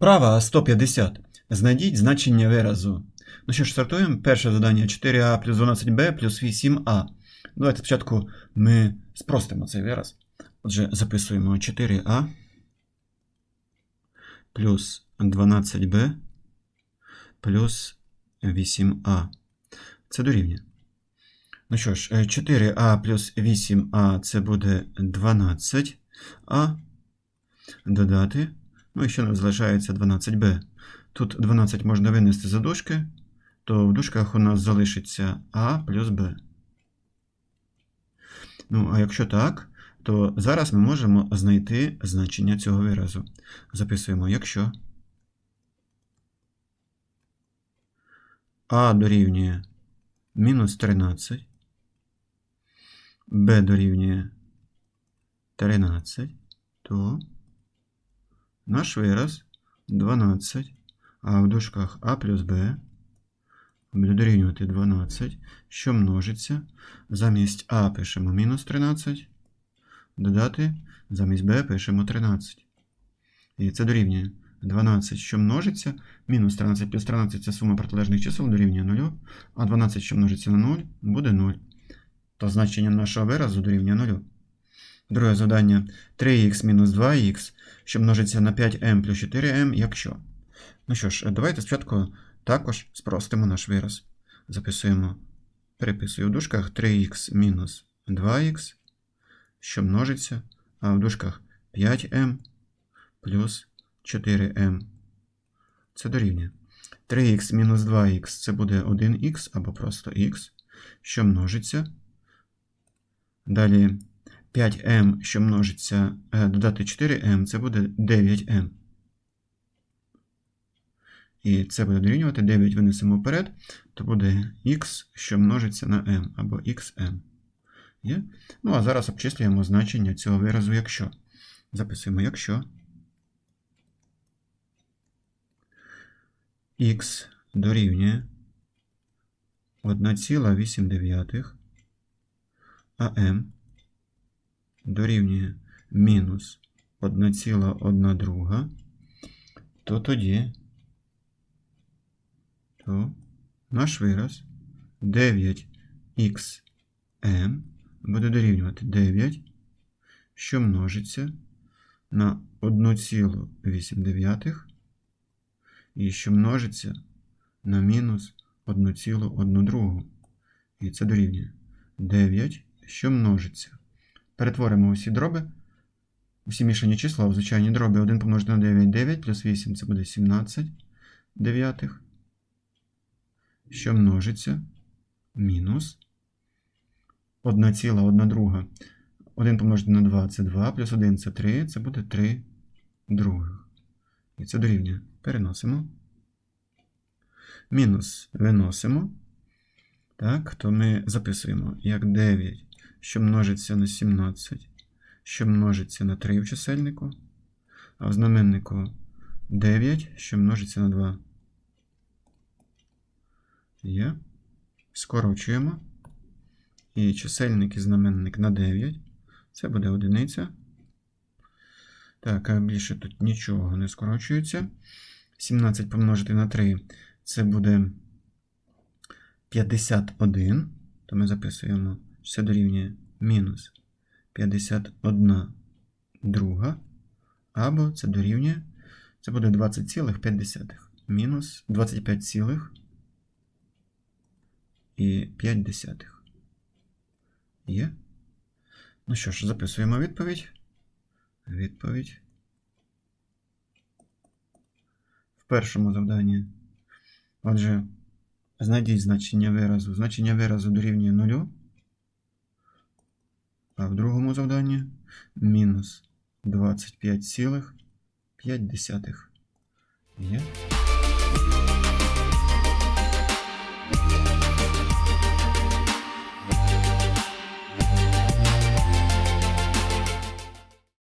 Вправа 150. Знайдіть значення виразу. Ну що ж, стартуємо. Перше завдання 4а плюс 12b плюс 8а. Давайте спочатку ми спростимо цей вираз. Отже, записуємо 4а плюс 12b плюс 8а. Це дорівнює. Ну що ж, 4а плюс 8а це буде 12а. Додати. Ну і ще нам залишається 12b. Тут 12 можна винести за дужки, то в дужках у нас залишиться а плюс b. Ну, а якщо так, то зараз ми можемо знайти значення цього виразу. Записуємо, якщо а дорівнює мінус 13, b дорівнює 13, то наш вираз 12, а в дужках а плюс b буде дорівнювати 12, що множиться. Замість а пишемо мінус 13, додати, замість b пишемо 13. І це дорівнює 12, що множиться, мінус 13 плюс 13 це сума протилежних чисел дорівнює 0, а 12, що множиться на 0, буде 0. То значення нашого виразу дорівнює 0. Друге завдання 3х мінус 2х, що множиться на 5m плюс 4m, якщо. Ну що ж, давайте спочатку також спростимо наш вираз. Записуємо, переписую в дужках 3х мінус 2х, що множиться, а в дужках 5m плюс 4m. Це дорівнює. 3х мінус 2х це буде 1х або просто х, що множиться. Далі 5m, що множиться, е, додати 4m, це буде 9m. І це буде дорівнювати 9 винесемо вперед, то буде x, що множиться на m, або xm. Є? Ну, а зараз обчислюємо значення цього виразу, якщо. Записуємо, якщо x дорівнює 1,8, а m дорівнює мінус 1,1 друга, то тоді то наш вираз 9xm буде дорівнювати 9, що множиться на 1,8 і що множиться на мінус 1,1 другу. І це дорівнює 9, що множиться. Перетворимо усі дроби, усі мішані числа в звичайні дроби 1 помножити на 9, 9 плюс 8 це буде 17 дев'ятих що множиться мінус 1,1 друга. 1 помножити на 2 це 2, плюс 1 це 3, це буде 3 других. І це дорівнює. Переносимо. Мінус виносимо. Так, то ми записуємо як 9, що множиться на 17, що множиться на 3 в чисельнику, а в знаменнику 9, що множиться на 2. Є. Скорочуємо. І чисельник і знаменник на 9. Це буде одиниця. Так, а більше тут нічого не скорочується. 17 помножити на 3 це буде 51. То ми записуємо, що це дорівнює мінус 51 друга. Або це дорівнює, це буде 20,5. Мінус 25, і 5 десятих. Є? Ну що ж, записуємо відповідь. Відповідь. В першому завданні. Отже, знайдіть значення виразу. Значення виразу дорівнює 0. А в другому завданні мінус 25,5. Є.